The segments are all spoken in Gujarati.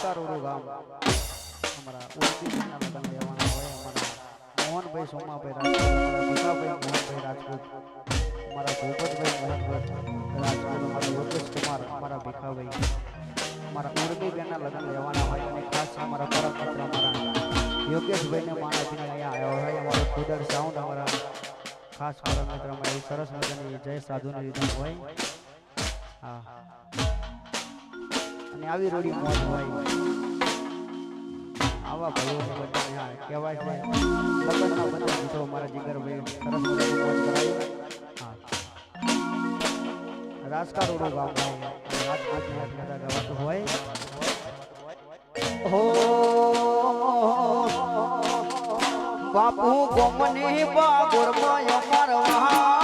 રાજકારોડું ગામ અમારા ઉર્દીના લગ્ન લેવાના હોય, અમારા મોહનભાઈ સોમાભાઈ રાજપૂત અમારા મોહનભાઈ રાજપૂત અમારા ભૂપતભાઈ મોહનભાઈ રાજપૂત અમારા યોગેશ કુમાર, અમારા ભીખાભાઈ, અમારા ઉર્દીબેનના લગ્ન લેવાના હોય અને ખાસ અમારા પરમ મિત્ર અમારા યોગેશભાઈને માણાજીને અહીંયા આવ્યા હોય, અમારો ખુદર સાઉન્ડ અમારા ખાસ પરમ મિત્ર અમારા એવી સરસ મજાની જય સાધુની વિધાન હોય. હા. અને આવી રોડી મોજ હોય. આવા ભાઈઓને બધા કહેવાય છે. લગ્નના બધા મિત્રો મારા જીગરભાઈ સરસ મોજ કરાવી. ગામ ગવાતું હોય. હો, બાપુ ગોમની બાગોર અમાર વહાણ્યો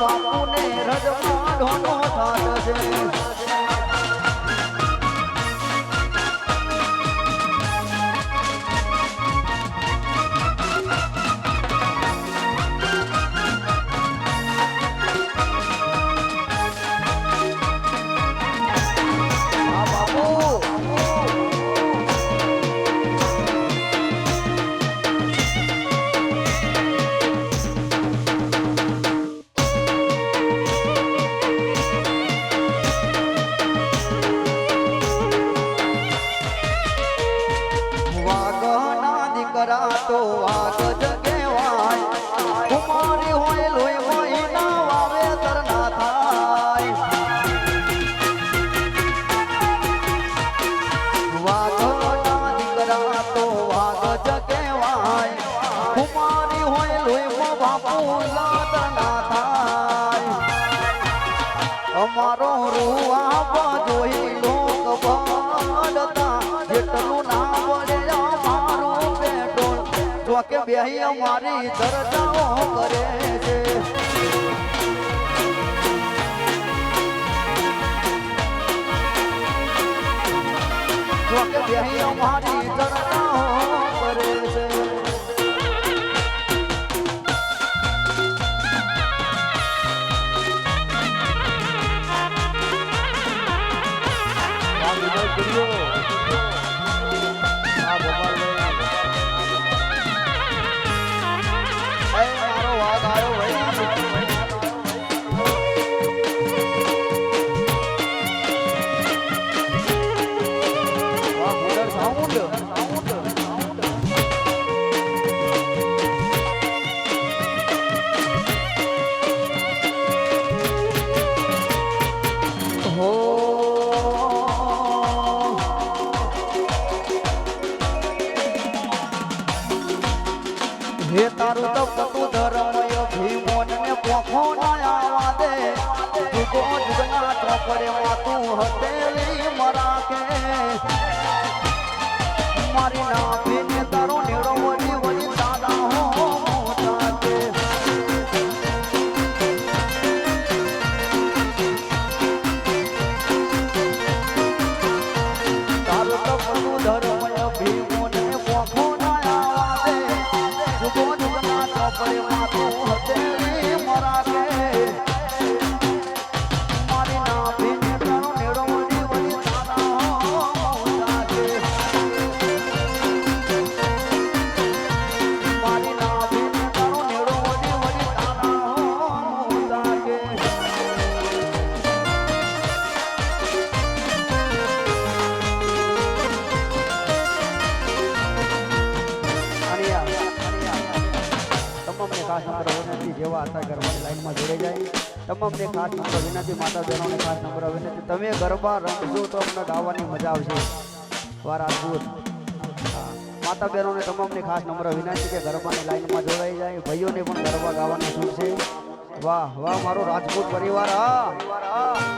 બાપુને રજવાડો નો ઠાટ છે. અમારો રૂઆ જોઈ લોક બળતા જેટલું અમારું ચર્ચાઓ કરે છે. અમારી ચર્ચાઓ ખાસ નંબર વિનંતી માતા બહેનોને ખાસ નંબર વિનંતી. તમે ગરબા રમશો તો અમને ગાવાની મજા આવશે. વાર અદભુત માતા બહેનોને તમામને ખાસ નંબર વિનંતી કે ગરબાની લાઈનમાં જોડાઈ જાય. ભાઈઓને પણ ગરબા ગાવાની છૂટ છે વાહ વાહ, મારો રાજપૂત પરિવાર. હા.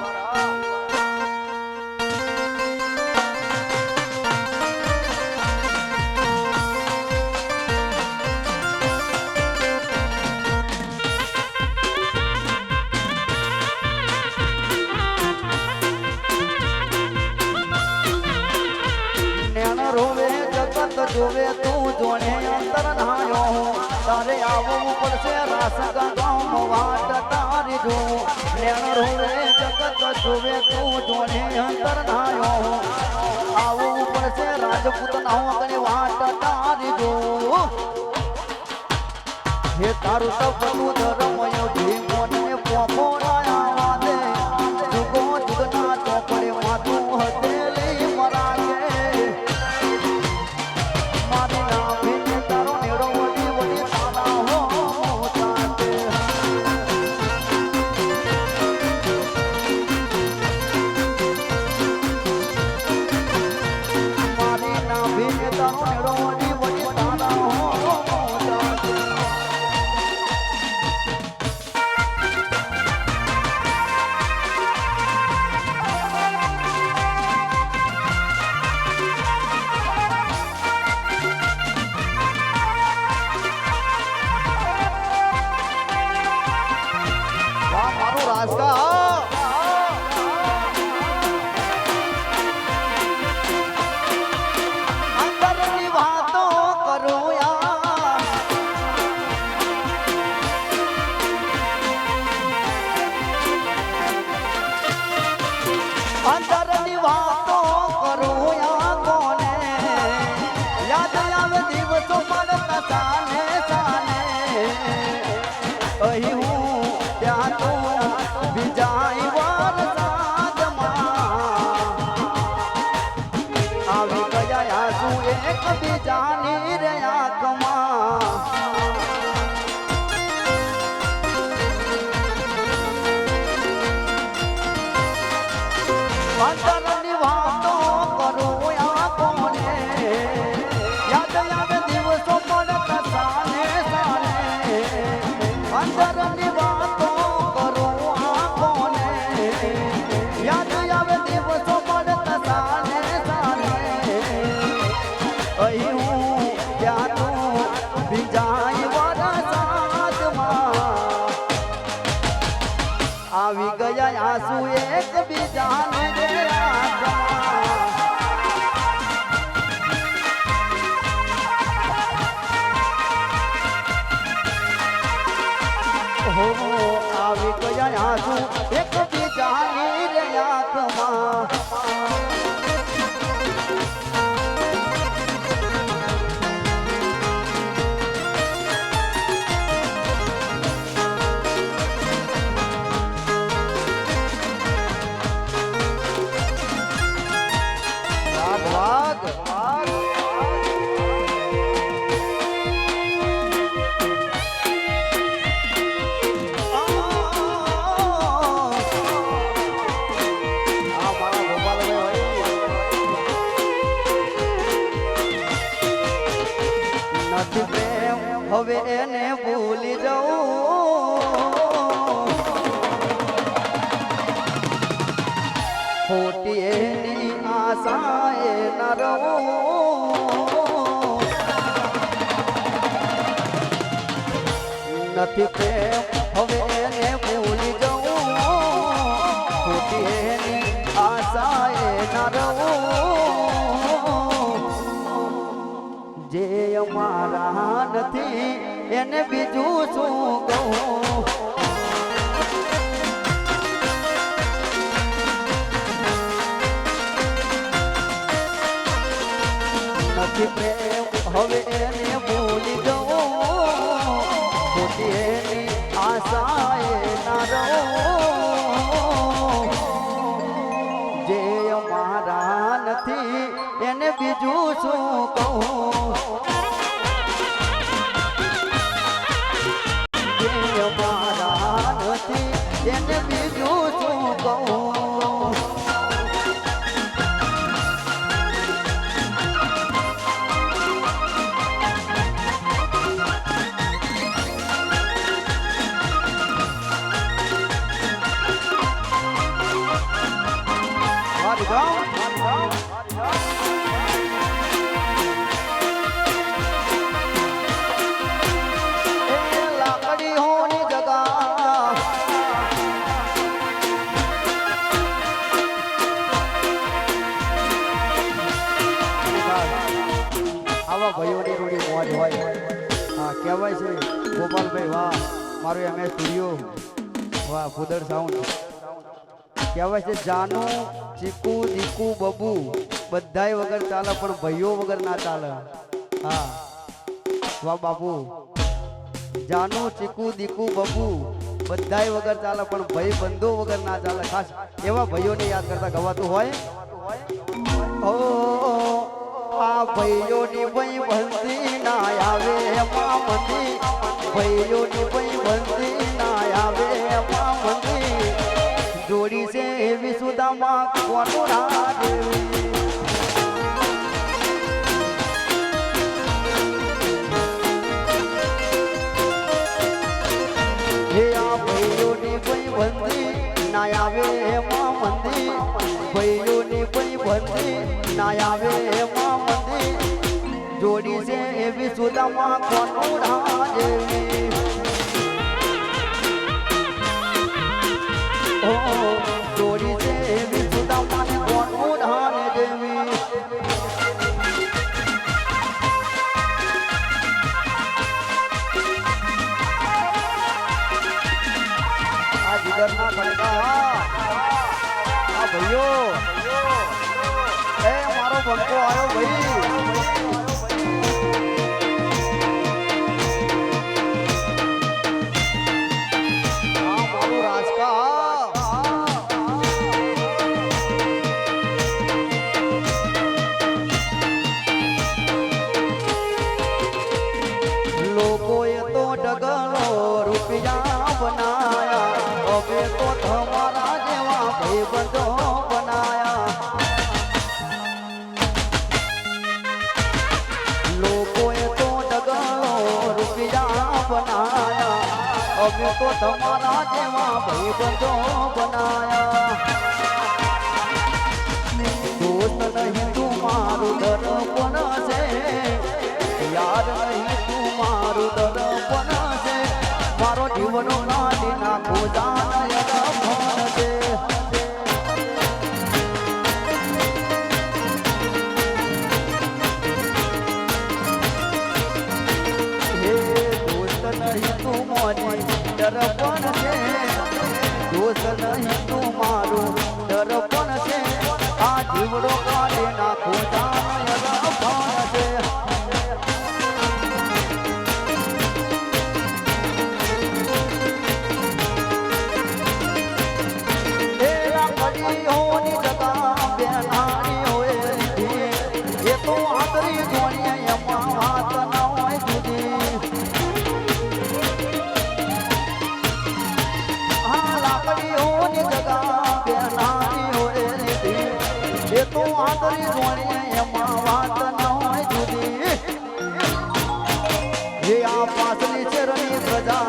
જોવે તું જોણે અંતર નાયો તારે આવવું પડશે રાસ ગામ વાટ તારી જો નેણ રોવે જગત જોવે તું જોણે અંતર નાયો આવવું પડશે રાજપૂત નાઓ કને વાટ તારી જો હે તારું તપનું આંસુ એક નથી પ્રેમ હવે એને ભૂલી જવું. ખોટી એની આશાએ ના રહું. જે અમારા નથી, એને બીજું શું કહું? નથી પ્રેમ, હવે કહેવાય છે જાનુ, ચીકુ, દીકુ, બબુ, બધાય વગર ચાલે, પણ ભાઈઓ વગર ના ચાલે. હા. વાહ, બાપુ. જાનુ, ચીકુ, દીકુ, બબુ, બધાય વગર ચાલે, પણ ભાઈ બંધો વગર ના ચાલે. ખાસ એવા ભાઈઓને યાદ કરતા ગવાતું હોય. ઓ, આ ભાઈઓની ભાઈ બંધી ના આવે, એમાં મંદી. ભાઈઓની ભાઈ બંધી ના આવે, એમાં મંદી. જોડી છે એવી સુદામાં કોનું રાજ ના આવે એમાં મંદી ભાઈઓની કોઈ બંધી ના આવે એમાં મંદી જોડી છે એવી? સુદામાં કોનું ના ભાઈઓ. એ મારો બંકો આવ્યો ભાઈ. હવે તો છે મારું દર્પણ છે મારો જીવનો નાદી નાખો જાનય હે આ પાસની ચરની પ્રજા.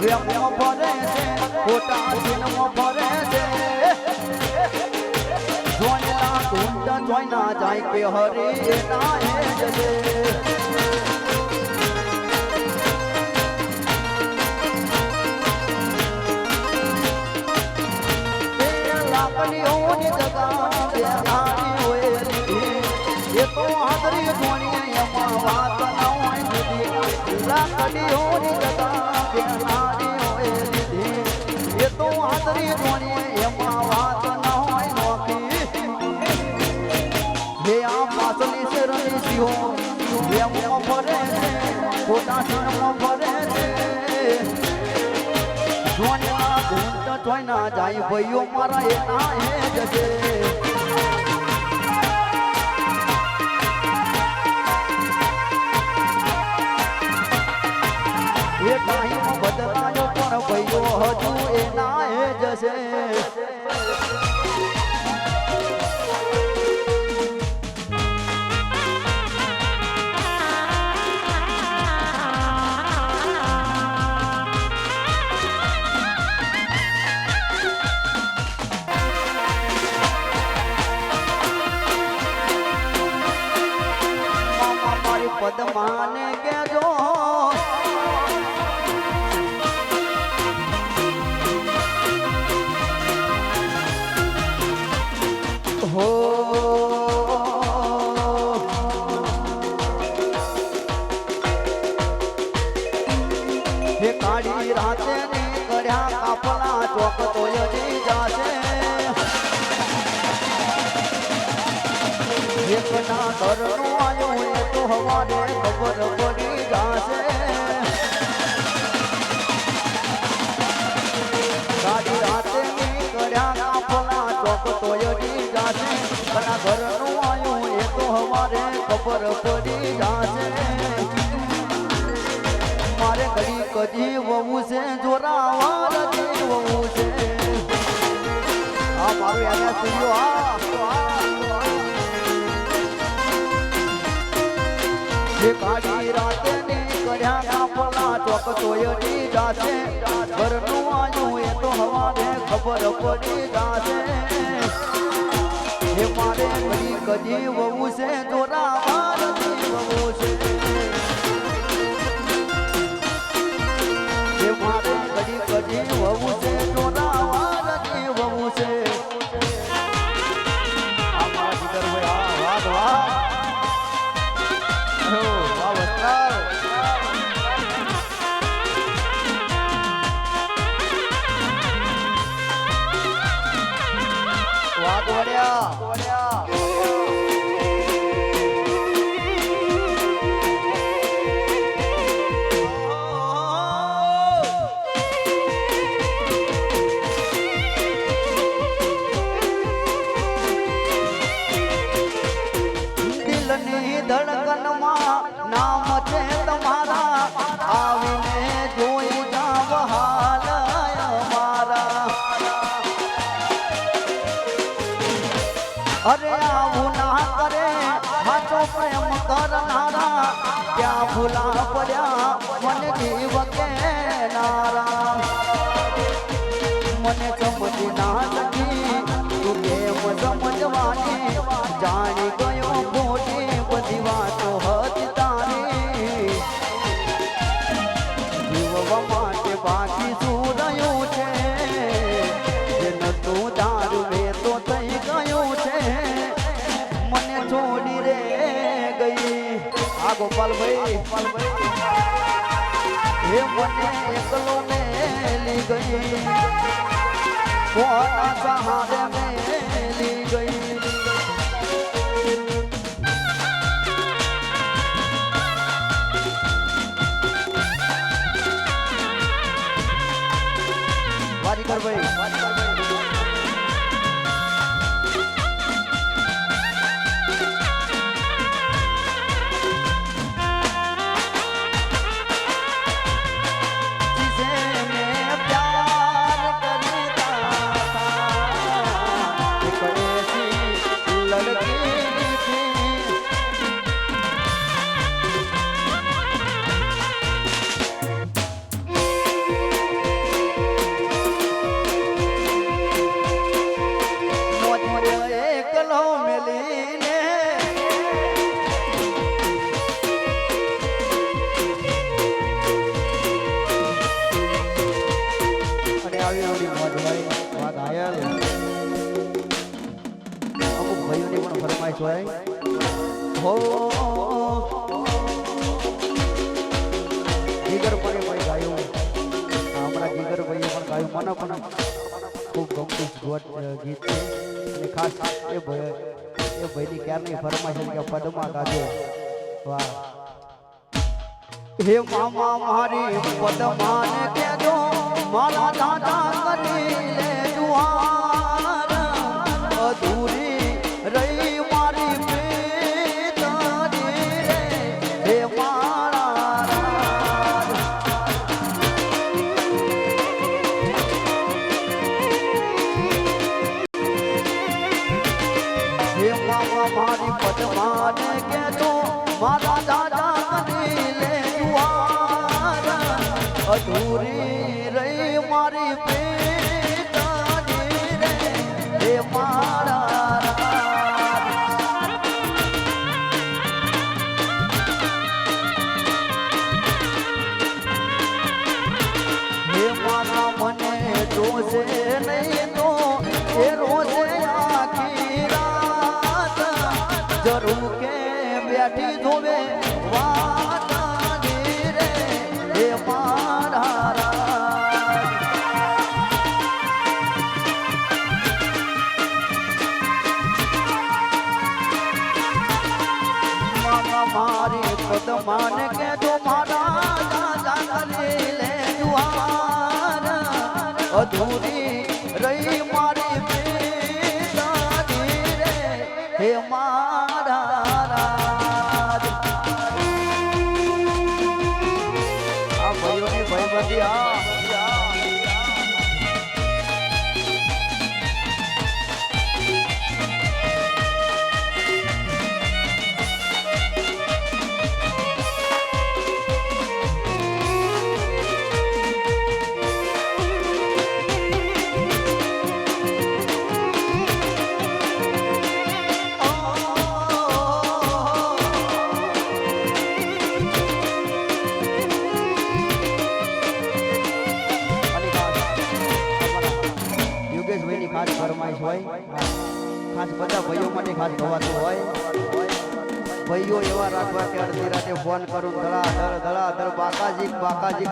વ્યમો ભરે છે, ખોટા દિનમાં ભરે છે. જોઈના ઢૂંઢ જોઈના જાય કે હરી ના હે જશે એ લાકડીઓની વાત ન હોય બેહારી હોય રીધી. એ તો હાથરી જોડીએ એમાં વાત ન. હે આ જાય ભાઈઓ મારા એના કર્યા કાપલા ચોક એકના ઘરનું આયું એ તો હવારે ખબર પડી જાશે. કાળી રાતે ની કર્યા કાપલા ચોક તો યજી જાશે. મારે ઘડી કજી વવું છે જોરાવાર જી વહુ છે. આ મારું યાદ સ્ટુડિયો આ કાળી રાતે ની કર્યા કાપલા ચોક તોયડી જાશે. ઘરનું આયું એ તો હવાને ખબર પડી જાશે. હે મારે ઘડી કજી વવું છે જોરાવાર જી વહુ છે. પ્રેમ કરનારા, ક્યાં ભૂલા પડ્યા, મને જીવ કે નારા. મને સમજી ના શકી તું કેમ સમજવાની મને એકલો મેલી ગઈ. કોના સહારે મેલી ગઈ. વારીકર ભાઈ. ગાયું મને પણ ખૂબ ગમતું ગીત છે. અને ખાસ એ ભાઈ એ ભાઈની ક્યારની ફરમાઈશ કે પદમાં ગાજો. વાહ. હે મામા, મારી પદમાને કહેજો. મારા દાદા કરી જોશે નહીં અધૂરી રહી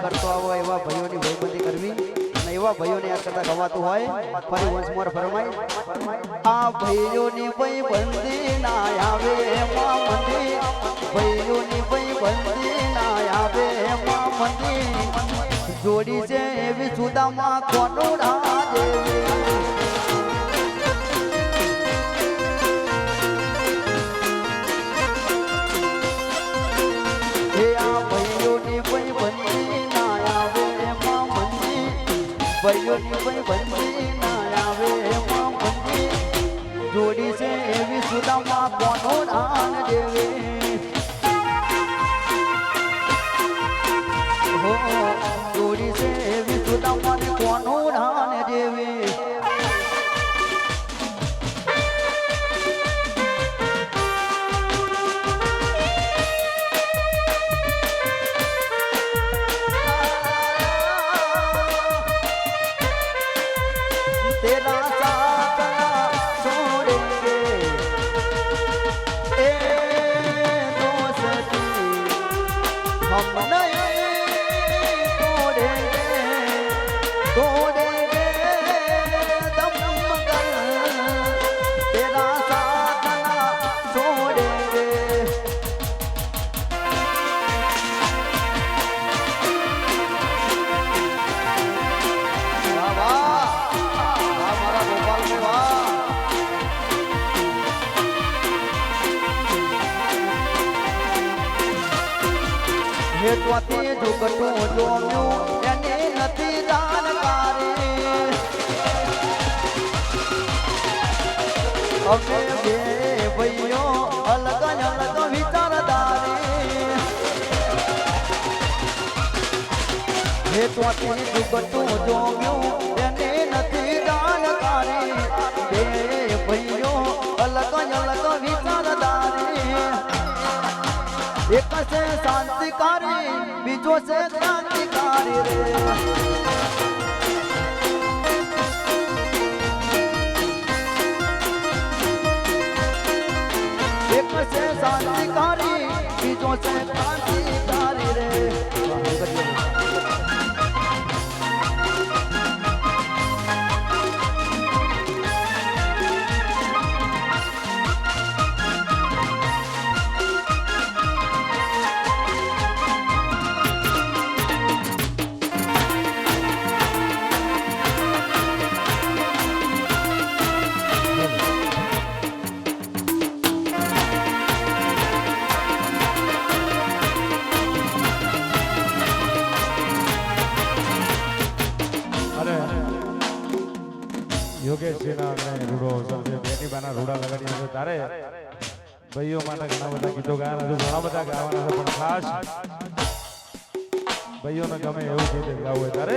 કરતો આવો એવા ભાઈઓની ભયબંધી કરવી અને એવા ભાઈઓને યાદ કરતા ગવાતું હોય, ફરી વંશ મોર ફરમાય, આ ભાઈઓની ભયબંધી ના આવે એમાં મંદી, ભાઈઓની ભયબંધી ના આવે જોડી છે એવી સુદામાં કોનું રાજેવી જુગટું જોમ્યું એને નથી જાણકારી અમે બે ભાઈઓ અલગ અલગ વિચારધારી હે ત્વાથી જુગટું જોમ્યું એક છે શાંતિકારી બીજો છે ક્રાંતિકારી રે. એક છે શાંતિકારી બીજો છે ક્રાંતિકારી રે. સમજે રૂડા લગાડી છે તારે ભાઈઓ માટે ઘણા બધા ગીતો ગાયા હજુ ઘણા બધા ગાવાના છે, પણ ખાસ ભાઈઓને ગમે એવું ગીત ગાવું હોય તારે.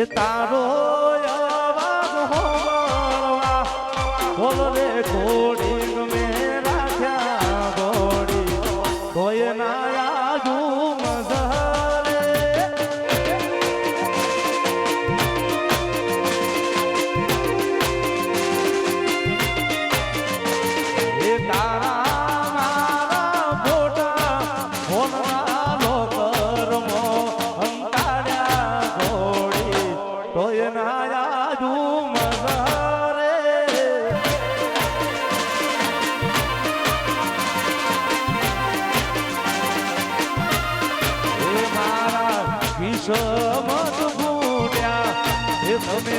એ તારો અવાજ હોવળવા બોલ રે ઘોડી. સમજ ભૂલ્યા એ તમે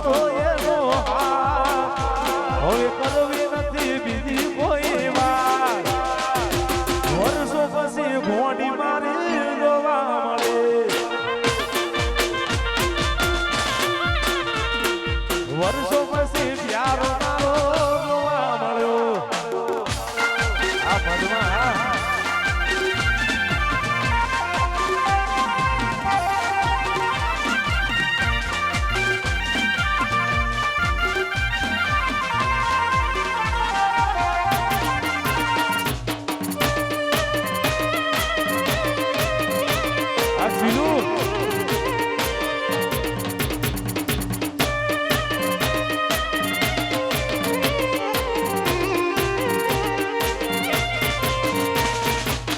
ઉપર હતો